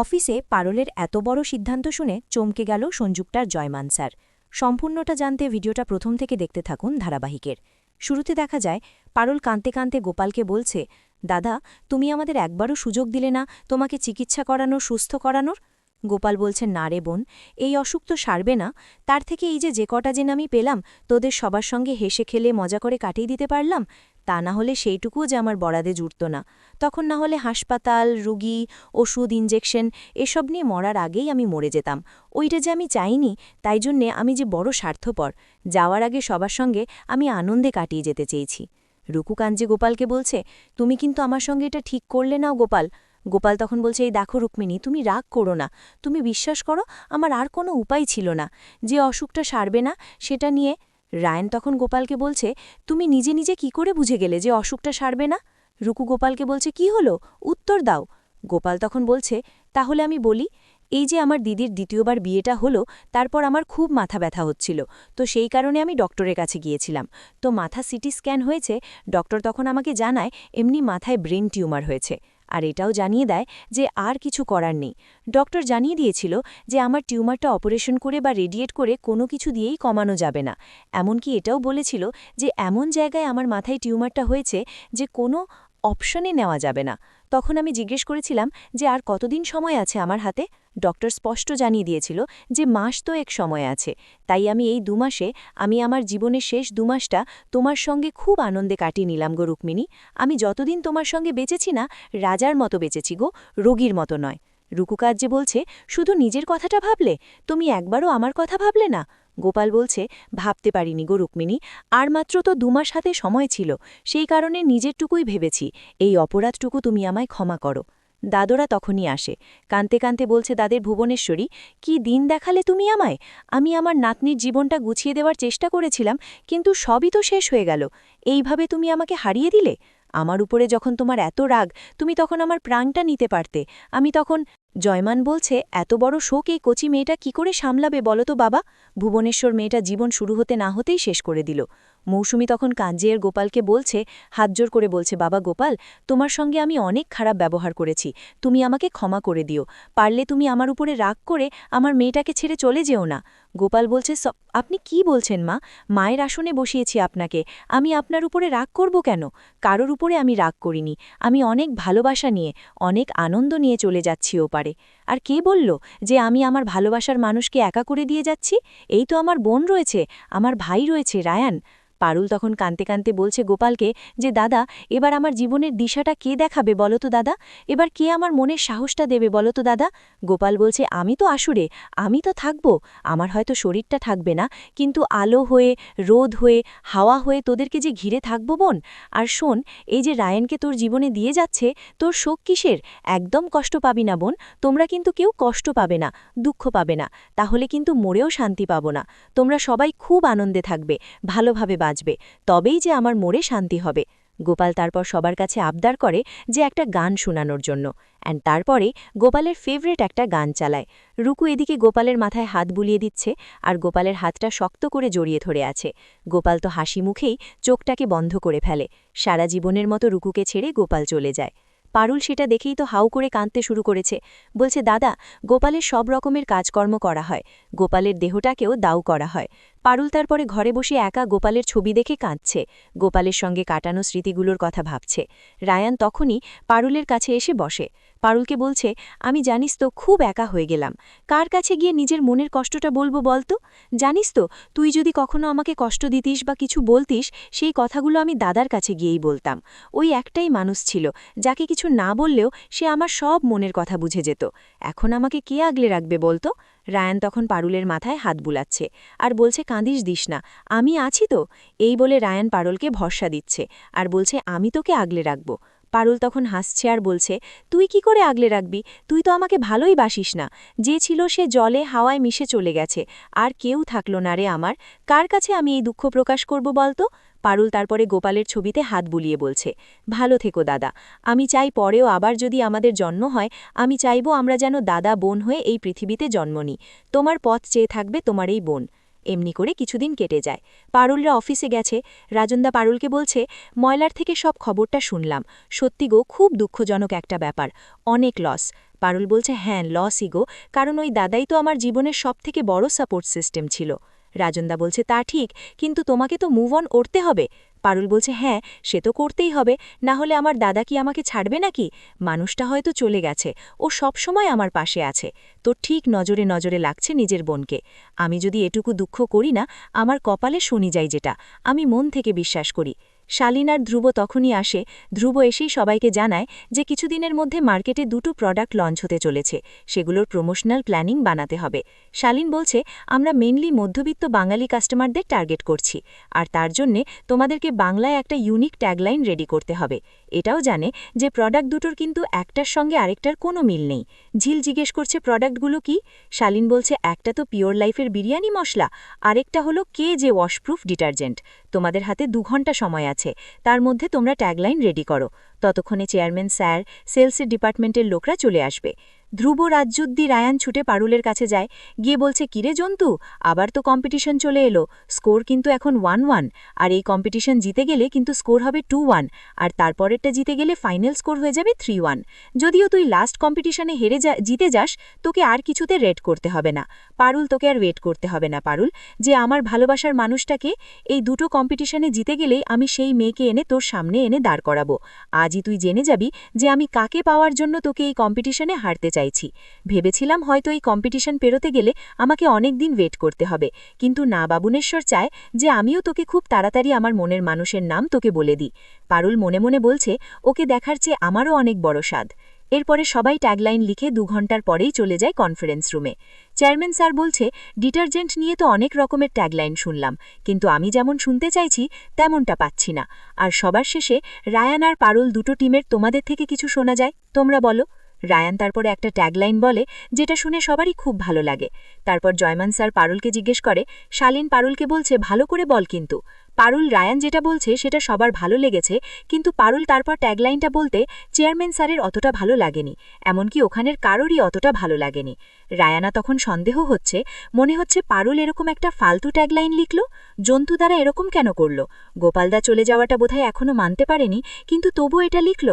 অফিসে পারলের এত বড় সিদ্ধান্ত শুনে চমকে গেল সঞ্জুক্তার জয়মান স্যার। সম্পূর্ণটা জানতে ভিডিওটা প্রথম থেকে দেখতে থাকুন ধারাবাহিকের। শুরুতে দেখা যায়, পারল কাঁদতে কাঁদতে গোপালকে বলছে, দাদা, তুমি আমাদের একবারও সুযোগ দিলে না তোমাকে চিকিৎসা করানোর, সুস্থ করানোর? গোপাল বলছে, না রে বোন, এই অসুখ তো সারবে না। তার থেকে এই যে যে কটা জেন আমি পেলাম, তোদের সবার সঙ্গে হেসে খেলে মজা করে কাটিয়ে দিতে পারলাম? তা না হলে সেইটুকুও যে আমার বরাদে জুটত না। তখন না হলে হাসপাতাল, রুগী, ওষুধ ইঞ্জেকশন এসব নিয়ে মরার আগেই আমি মরে যেতাম। ওইটা যে আমি চাইনি, তাই জন্যে আমি যে বড় স্বার্থপর। যাওয়ার আগে সবার সঙ্গে আমি আনন্দে কাটিয়ে যেতে চেয়েছি। রুকু কাঞ্জে গোপালকে বলছে, তুমি কিন্তু আমার সঙ্গে এটা ঠিক করলে নাও গোপাল। গোপাল তখন বলছে, এই দেখো রুক্মিণী, তুমি রাগ করো না। তুমি বিশ্বাস করো, আমার আর কোনো উপায় ছিল না। যে অসুখটা সারবে না, সেটা নিয়ে রায়ন তখন গোপালকে বলছে, তুমি নিজে নিজে কি করে বুঝে গেলে যে অসুখটা সারবে না? রুকু গোপালকে বলছে, কি হলো? উত্তর দাও। গোপাল তখন বলছে, তাহলে আমি বলি, এই যে আমার দিদির দ্বিতীয়বার বিয়েটা হলো, তারপর আমার খুব মাথা ব্যথা হচ্ছিল। তো সেই কারণে আমি ডক্টরের কাছে গিয়েছিলাম। তো মাথা সিটি স্ক্যান হয়েছে, ডক্টর তখন আমাকে জানায়, এমনি মাথায় ব্রেন টিউমার হয়েছে। আর এটাও জানিয়ে দেয় যে আর কিছু করার নেই। ডক্টর জানিয়ে দিয়েছিল যে আমার টিউমারটা অপারেশন করে বা রেডিয়েট করে কোনো কিছু দিয়েই কমানো যাবে না। এমনকি এটাও বলেছিল যে এমন জায়গায় আমার মাথায় টিউমারটা হয়েছে যে কোনো অপশনে নেওয়া যাবে না। তখন আমি জিজ্ঞেস করেছিলাম যে, আর কতদিন সময় আছে আমার হাতে? ডক্টর স্পষ্ট জানিয়ে দিয়েছিল যে, মাস তো এক সময় আছে। তাই আমি এই দুমাসে আমি আমার জীবনের শেষ দুমাসটা তোমার সঙ্গে খুব আনন্দে কাটিয়ে নিলাম গো রুক্মিণী। আমি যতদিন তোমার সঙ্গে বেঁচেছি না, রাজার মতো বেঁচেছি গো, রোগীর মতো নয়। রুকুকাজ যে বলছে, শুধু নিজের কথাটা ভাবলে? তুমি একবারও আমার কথা ভাবলে না? গোপাল বলছে, ভাবতে পারিনি গো রুক্মিণী। আর মাত্র তো দুমাস হাতে সময় ছিল। সেই কারণে নিজেরটুকুই ভেবেছি। এই অপরাধটুকু তুমি আমায় ক্ষমা করো। দাদরা তখনই আসে। কানতে কানতে বলছে, দাদের ভুবনেশ্বরী, কি দিন দেখালে তুমি আমায়? আমি আমার নাতনির জীবনটা গুছিয়ে দেওয়ার চেষ্টা করেছিলাম, কিন্তু সবই তো শেষ হয়ে গেল। এইভাবে তুমি আমাকে হারিয়ে দিলে? আমার উপরে যখন তোমার এত রাগ, তুমি তখন আমার প্রাণটা নিতে পারতে। আমি তখন জয়মান বলছে, এত বড় শোক এই কচি মেয়েটা কি করে সামলাবে বলতো বাবা? ভুবনেশ্বর মেয়েটা জীবন শুরু হতে না হতেই শেষ করে দিল। মৌসুমি তখন কাঞ্জিয়ের গোপালকে বলছে হাতজোর করে বলছে, বাবা গোপাল, তোমার সঙ্গে আমি অনেক খারাপ ব্যবহার করেছি। তুমি আমাকে ক্ষমা করে দিও। পারলে তুমি আমার উপরে রাগ করে আমার মেয়েটাকে ছেড়ে চলে যেও না। গোপাল বলছে আপনি কি বলছেন মা? মায়ের আসনে বসিয়েছি আপনাকে। আমি আপনার উপরে রাগ করব কেন? কারোর উপরে আমি রাগ করিনি। আমি অনেক ভালোবাসা নিয়ে, অনেক আনন্দ নিয়ে চলে যাচ্ছি ও পারে আর কে বলল যে আমি আমার ভালোবাসার মানুষকে একা করে দিয়ে যাচ্ছি? এই তো আমার বোন রয়েছে, আমার ভাই রয়েছে, রায়ান। পারুল তখন কানতে কানতে বলছে গোপালকে যে, দাদা, এবার আমার জীবনের দিশাটা কে দেখাবে বলো তো দাদা? এবার কে আমার মনের সাহসটা দেবে বলো তো দাদা? গোপাল বলছে, আমি তো আসুরে, আমি তো থাকব। আমার হয়তো শরীরটা থাকবে না, কিন্তু আলো হয়ে, রোদ হয়ে, হাওয়া হয়ে তোদেরকে যে ঘিরে থাকব বোন? আর শোন, এই যে রায়নকে তোর জীবনে দিয়ে যাচ্ছে, তোর শোক কিসের? একদম কষ্ট পাবি না বোন। তোমরা কিন্তু কেউ কষ্ট পাবে না, দুঃখ পাবে না। তাহলে কিন্তু মরেও শান্তি পাবো না। তোমরা সবাই খুব আনন্দে থাকবে, ভালোভাবে বাঁচবে তবেই যে আমার মোড়ে শান্তি হবে। গোপাল তারপর সবার কাছে আবদার করে যে একটা গান শোনানোর জন্য। অ্যান্ড তারপরে গোপালের ফেভারেট একটা গান চালায়। রুকু এদিকে গোপালের মাথায় হাত বুলিয়ে দিচ্ছে আর গোপালের হাতটা শক্ত করে জড়িয়ে ধরে আছে। গোপাল তো হাসি মুখেই চোখটাকে বন্ধ করে ফেলে। সারা জীবনের মতো রুকুকে ছেড়ে গোপাল চলে যায়। পারুল সেটা দেখেই তো হাউ করে কাঁদতে শুরু করেছে। বলছে, দাদা, গোপালের সব রকমের কাজকর্ম করা হয়। গোপালের দেহটাকেও দাউ করা হয়। পারুল তারপরে ঘরে বসে একা গোপালের ছবি দেখে কাঁদছে। গোপালের সঙ্গে কাটানো স্মৃতিগুলোর কথা ভাবছে। রায়ান তখনই পারুলের কাছে এসে বসে। পারুলকে বলছে, আমি জানিস তো, খুব একা হয়ে গেলাম। কার কাছে গিয়ে নিজের মনের কষ্টটা বলব বলতো জানিস তো, তুই যদি কখনো আমাকে কষ্ট দিতিস বা কিছু বলতিস, সেই কথাগুলো আমি দাদার কাছে গিয়েই বলতাম। ওই একটাই মানুষ ছিল, যাকে কিছু না বললেও সে আমার সব মনের কথা বুঝে যেত। এখন আমাকে কে আগলে রাখবে বলতো রায়ান তখন পারুলের মাথায় হাত বুলাচ্ছে আর বলছে, কাঁদিস দিস না, আমি আছি তো। এই বলে রায়ান পারুলকে ভরসা দিচ্ছে আর বলছে, আমি তোকে আগলে রাখব। পারুল তখন হাসছে আর বলছে, তুই কি করে আগলে রাখবি? তুই তো আমাকে ভালোই বাসিস না। যে ছিল সে জলে হাওয়ায় মিশে চলে গেছে। আর কেউ থাকল না রে আমার। কার কাছে আমি এই দুঃখ প্রকাশ করব বলতো? পারুল তারপরে গোপালের ছবিতে হাত বুলিয়ে বলছে, ভালো থেকো দাদা। আমি চাই পরেও আবার যদি আমাদের জন্ম হয়, আমি চাইব আমরা যেন দাদা বোন হয়ে এই পৃথিবীতে জন্ম নিই তোমার পথ চেয়ে থাকবে তোমার এই বোন। এমনি করে কিছুদিন কেটে যায়। পারুলরা অফিসে গেছে। রাজনদা পারুলকে বলছে, ময়লার থেকে সব খবরটা শুনলাম। সত্যি গো, খুব দুঃখজনক একটা ব্যাপার। অনেক লস পারুল বলছে হ্যাঁ লসই গো। কারণ ওই দাদাই তো আমার জীবনের সবথেকে বড় সাপোর্ট সিস্টেম ছিল। রাজনদা বলছে, তা ঠিক, কিন্তু তোমাকে তো মুভ অন করতে হবে। পারুল বলছে হ্যাঁ সে তো করতেই হবে। না হলে আমার দাদা কি আমাকে ছাড়বে নাকি? মানুষটা হয়তো চলে গেছে। ও সব সময় আমার পাশে আছে। তো ঠিক নজরে নজরে লাগছে নিজের বোনকে। আমি যদি এটুকু দুঃখ করি না, আমার কপালে শুনি যাই যেটা। আমি মন থেকে বিশ্বাস করি। শালিন আর ধ্রুব তখনই আসে। ধ্রুব এসেই সবাইকে জানায় যে কিছুদিনের মধ্যে মার্কেটে দুটো প্রোডাক্ট লঞ্চ হতে চলেছে। সেগুলোর প্রমোশনাল প্ল্যানিং বানাতে হবে। শালিন বলছে, আমরা মেনলি মধ্যবিত্ত বাঙালি কাস্টমারদের টার্গেট করছি। আর তার জন্যে তোমাদেরকে বাংলায় একটা ইউনিক ট্যাগলাইন রেডি করতে হবে। এটাও জানে যে প্রোডাক্ট দুটোর কিন্তু একটার সঙ্গে আরেকটার কোনো মিল নেই। ঝিল জিজ্ঞেস করছে প্রোডাক্টগুলো কি? শালিন বলছে, একটা তো পিওর লাইফের বিরিয়ানি মশলা, আরেকটা হলো কে যে ওয়াশপ্রুফ ডিটারজেন্ট তোমাদের হাতে দু ঘণ্টা সময় আছে। তার মধ্যে তোমরা ট্যাগলাইন রেডি করো। ততক্ষণে চেয়ারম্যান স্যার সেলসের ডিপার্টমেন্টের লোকরা চলে আসবে। ধ্রুব রাজ্যুদ্দি রায়ান ছুটে পারুলের কাছে যায়। গিয়ে বলছে, কিরে জন্তু, আবার তো কম্পিটিশন চলে এলো। স্কোর কিন্তু এখন ওয়ান ওয়ান আর এই কম্পিটিশন জিতে গেলে কিন্তু স্কোর হবে টু ওয়ান আর তারপরেরটা জিতে গেলে ফাইনাল স্কোর হয়ে যাবে থ্রি ওয়ান যদিও তুই লাস্ট কম্পিটিশনে হেরে যা, জিতে যাস, তোকে আর কিছুতে রেড করতে হবে না। পারুল তোকে আর ওয়েট করতে হবে না, পারুল। যে আমার ভালোবাসার মানুষটাকে এই দুটো কম্পিটিশনে জিতে গেলেই আমি সেই মেয়েকে এনে তোর সামনে এনে দাঁড় করাবো। আজই তুই জেনে যাবি যে আমি কাকে পাওয়ার জন্য তোকে এই কম্পিটিশনে হারতে চাইছি। ভেবেছিলাম হয়তো এই কম্পিটিশন পেরোতে গেলে আমাকে অনেক দিন ওয়েট করতে হবে। কিন্তু না, বাবুনেশ্বর চায় যে আমিও তোকে খুব তাড়াতাড়ি আমার মনের মানুষের নাম তোকে বলে দিই। পারুল মনে মনে বলছে, ওকে দেখার চেয়ে আমারও অনেক বড় স্বাদ। এরপরে সবাই ট্যাগলাইন লিখে দু ঘণ্টার পরেই চলে যায় কনফারেন্স রুমে চেয়ারম্যান স্যার বলছে ডিটারজেন্ট নিয়ে তো অনেক রকমের ট্যাগলাইন শুনলাম, কিন্তু আমি যেমন শুনতে চাইছি, তেমনটা পাচ্ছি না। আর সবার শেষে রায়ান আর পারুল দুটো টিমের তোমাদের থেকে কিছু শোনা যায়। তোমরা বলো। রায়ান তারপরে একটা ট্যাগলাইন বলে, যেটা শুনে সবারই খুব ভালো লাগে। তারপর জয়মান স্যার পারুলকে জিজ্ঞেস করে, শালিন পারুলকে বলছে ভালো করে বল কিন্তু। পারুল, রায়ান যেটা বলছে সেটা সবার ভালো লেগেছে, কিন্তু পারুল তারপর ট্যাগলাইনটা বলতে চেয়ারম্যান স্যারের অতটা ভালো লাগেনি, এমনকি ওখানের কারোরই অতটা ভালো লাগেনি। রায়ানা তখন সন্দেহ হচ্ছে, মনে হচ্ছে পারুল এরকম একটা ফালতু ট্যাগলাইন লিখল? জন্তু দ্বারা এরকম কেন করল? গোপালদা চলে যাওয়াটা বোধহয় এখনও মানতে পারেনি, কিন্তু তবু এটা লিখল?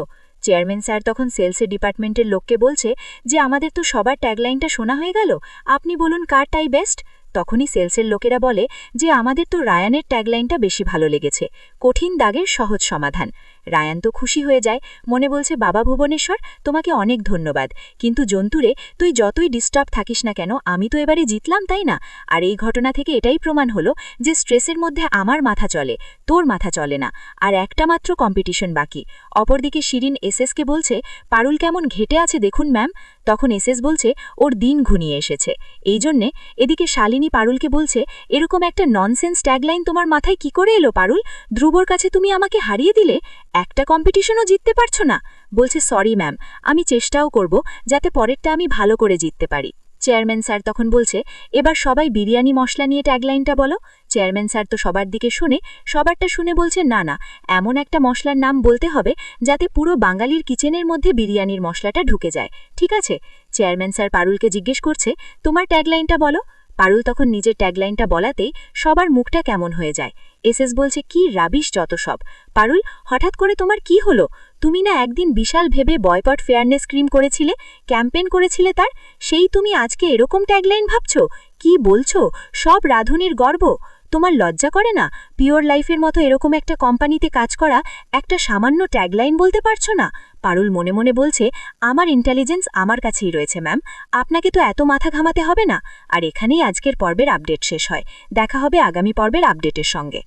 চেয়ারম্যান স্যার তখন সেলসের ডিপার্টমেন্টের লোককে বলছে যে, আমাদের তো সবার ট্যাগলাইনটা শোনা হয়ে গেল। আপনি বলুন কারটাই বেস্ট? তখনই সেলসের লোকেরা বলে যে, আমাদের তো রায়ানের ট্যাগলাইনটা বেশি ভালো লেগেছে। কঠিন দাগের সহজ সমাধান। রায়ান তো খুশি হয়ে যায়, মনে বলছে, বাবা ভুবনেশ্বর, তোমাকে অনেক ধন্যবাদ। কিন্তু জন্তুরে, তুই যতই ডিস্টার্ব থাকিস না কেন, আমি তো এবারে জিতলাম, তাই না? আর এই ঘটনা থেকে এটাই প্রমাণ হলো যে স্ট্রেসের মধ্যে আমার মাথা চলে, তোর মাথা চলে না। আর একটা মাত্র কম্পিটিশন বাকি। অপরদিকে শিরিন এসএসকে বলছে, পারুল কেমন ঘেটে আছে দেখুন, ম্যাম। তখন এসএস বলছে, ওর দিন ঘুনিয়ে এসেছে। এই জন্যে এদিকে শালিনী পারুলকে বলছে, এরকম একটা ননসেন্স ট্যাগলাইন তোমার মাথায় কি করে এলো পারুল? ধ্রুবর কাছে তুমি আমাকে হারিয়ে দিলে, একটা কম্পিটিশনও জিততে পারছ না। বলছে সরি ম্যাম আমি চেষ্টাও করব যাতে পরেরটা আমি ভালো করে জিততে পারি। চেয়ারম্যান স্যার তখন বলছে, এবার সবাই বিরিয়ানি মশলা নিয়ে ট্যাগলাইনটা বলো। চেয়ারম্যান স্যার তো সবার দিকে শুনে, সবারটা শুনে বলছে, না না, এমন একটা মশলার নাম বলতে হবে যাতে পুরো বাঙালির কিচেনের মধ্যে বিরিয়ানির মশলাটা ঢুকে যায়। ঠিক আছে? চেয়ারম্যান স্যার পারুলকে জিজ্ঞেস করছে, তোমার ট্যাগলাইনটা বলো। পারুল তখন নিজের ট্যাগলাইনটা বলাতে সবার মুখটা কেমন হয়ে যায়। এসএস বলছে, কি রাবিশ যত সব। পারুল, হঠাৎ করে তোমার কি হলো? তুমি না একদিন বিশাল ভেবে বয়কট ফেয়ারনেস ক্রিম করেছিলে ক্যাম্পেন করেছিলে তার, সেই তুমি আজকে এরকম ট্যাগলাইন ভাবছ? কি বলছো? সব রাধুনির গর্ব। তোমার লজ্জা করে না? পিওর লাইফের মতো এরকম একটা কোম্পানিতে কাজ করা একটা সামান্য ট্যাগলাইন বলতে পারছ না? পারুল মনে মনে বলছে, আমার ইন্টেলিজেন্স আমার কাছেই রয়েছে ম্যাম আপনাকে তো এত মাথা ঘামাতে হবে না? আর এখানেই আজকের পর্বের আপডেট শেষ হয়। দেখা হবে আগামী পর্বের আপডেটের সঙ্গে।